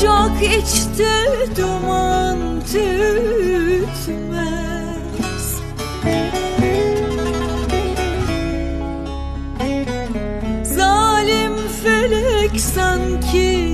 Ocak içti duman tütmez. Zalim felek sanki